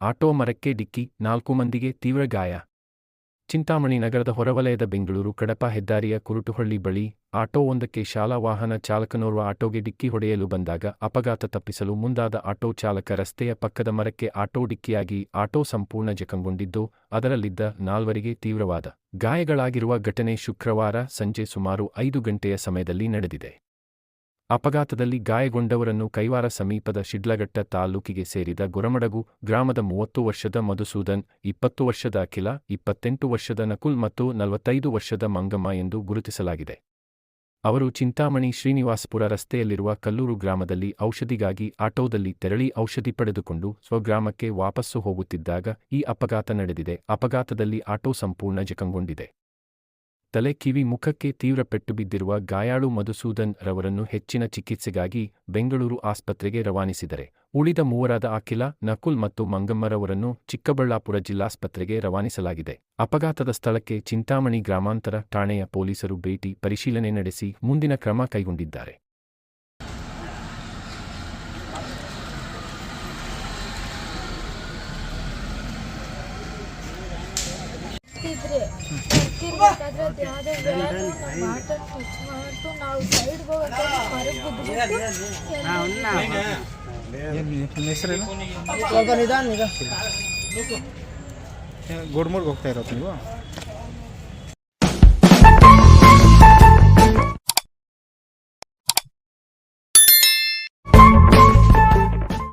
Auto ಮರಕ್ಕೆ ಡಿಕ್ಕಿ ನಾಲ್ಕು ಮಂದಿಗೆ ತೀವ್ರ ಗಾಯ. ಚಿಂತಾಮಣಿ ನಗರದ ಹೊರವಲಯದ ಬೆಂಗಳೂರು ಕಡಪ ಹೆದ್ದಾರಿಯ ಕುರುಟುಹಳ್ಳಿ ಬಳಿ ಆಟೋ ಒಂದಕ್ಕೆ ಶಾಲಾ ವಾಹನ ಚಾಲಕನೋರ್ವ ಆಟೋಗೆ ಡಿಕ್ಕಿ ಹೊಡೆಯಲು ಬಂದಾಗ ಅಪಘಾತ ತಪ್ಪಿಸಲು ಮುಂದಾದ ಆಟೋ ಚಾಲಕ ರಸ್ತೆಯ ಪಕ್ಕದ ಮರಕ್ಕೆ ಆಟೋ ಡಿಕ್ಕಿಯಾಗಿ ಆಟೋ ಸಂಪೂರ್ಣ ಜಖಂಗೊಂಡಿದ್ದು, ಅದರಲ್ಲಿದ್ದ ನಾಲ್ವರಿಗೆ ತೀವ್ರವಾದ ಗಾಯಗಳಾಗಿರುವ ಘಟನೆ ಶುಕ್ರವಾರ ಸಂಜೆ ಸುಮಾರು ಐದು ಗಂಟೆಯ ಸಮಯದಲ್ಲಿ ನಡೆದಿದೆ. ಅಪಘಾತದಲ್ಲಿ ಗಾಯಗೊಂಡವರನ್ನು ಕೈವಾರ ಸಮೀಪದ ಶಿಡ್ಲಘಟ್ಟ ತಾಲೂಕಿಗೆ ಸೇರಿದ ಗೊರಮಡಗು ಗ್ರಾಮದ ಮೂವತ್ತು ವರ್ಷದ ಮಧುಸೂದನ್, ಇಪ್ಪತ್ತು ವರ್ಷದ ಅಖಿಲ, ಇಪ್ಪತ್ತೆಂಟು ವರ್ಷದ ನಕುಲ್ ಮತ್ತು ನಲವತ್ತೈದು ವರ್ಷದ ಮಂಗಮ್ಮ ಎಂದು ಗುರುತಿಸಲಾಗಿದೆ. ಅವರು ಚಿಂತಾಮಣಿ ಶ್ರೀನಿವಾಸಪುರ ರಸ್ತೆಯಲ್ಲಿರುವ ಕಲ್ಲೂರು ಗ್ರಾಮದಲ್ಲಿ ಔಷಧಿಗಾಗಿ ಆಟೋದಲ್ಲಿ ತೆರಳಿ ಔಷಧಿ ಪಡೆದುಕೊಂಡು ಸ್ವಗ್ರಾಮಕ್ಕೆ ವಾಪಸ್ಸು ಹೋಗುತ್ತಿದ್ದಾಗ ಈ ಅಪಘಾತ ನಡೆದಿದೆ. ಅಪಘಾತದಲ್ಲಿ ಆಟೋ ಸಂಪೂರ್ಣ ಜಖಂಗೊಂಡಿದೆ. ತಲೆ ಕಿವಿ ಮುಖಕ್ಕೆ ತೀವ್ರ ಪೆಟ್ಟು ಬಿದ್ದಿರುವ ಗಾಯಾಳು ಮಧುಸೂದನ್ ರವರನ್ನು ಹೆಚ್ಚಿನ ಚಿಕಿತ್ಸೆಗಾಗಿ ಬೆಂಗಳೂರು ಆಸ್ಪತ್ರೆಗೆ ರವಾನಿಸಿದರೆ, ಉಳಿದ ಮೂವರಾದ ಅಖಿಲ, ನಕುಲ್ ಮತ್ತು ಮಂಗಮ್ಮರವರನ್ನು ಚಿಕ್ಕಬಳ್ಳಾಪುರ ಜಿಲ್ಲಾಸ್ಪತ್ರೆಗೆ ರವಾನಿಸಲಾಗಿದೆ. ಅಪಘಾತದ ಸ್ಥಳಕ್ಕೆ ಚಿಂತಾಮಣಿ ಗ್ರಾಮಾಂತರ ಠಾಣೆಯ ಪೊಲೀಸರು ಭೇಟಿ ಪರಿಶೀಲನೆ ನಡೆಸಿ ಮುಂದಿನ ಕ್ರಮ ಕೈಗೊಂಡಿದ್ದಾರೆ. ಅದು ಯಾವುದೋ ನಮ್ಮ ಟಚ್ ಮಾಡ್ತು ನಾವು ಹೊರಗೆ ಬಿದ್ದುಬಿಟ್ಟು ಸ್ವಲ್ಪ ನಿಧಾನ ಗೋಡ್ಮೂರ್ಗೆ ಹೋಗ್ತಾ ಇರೋದು ನೀವು?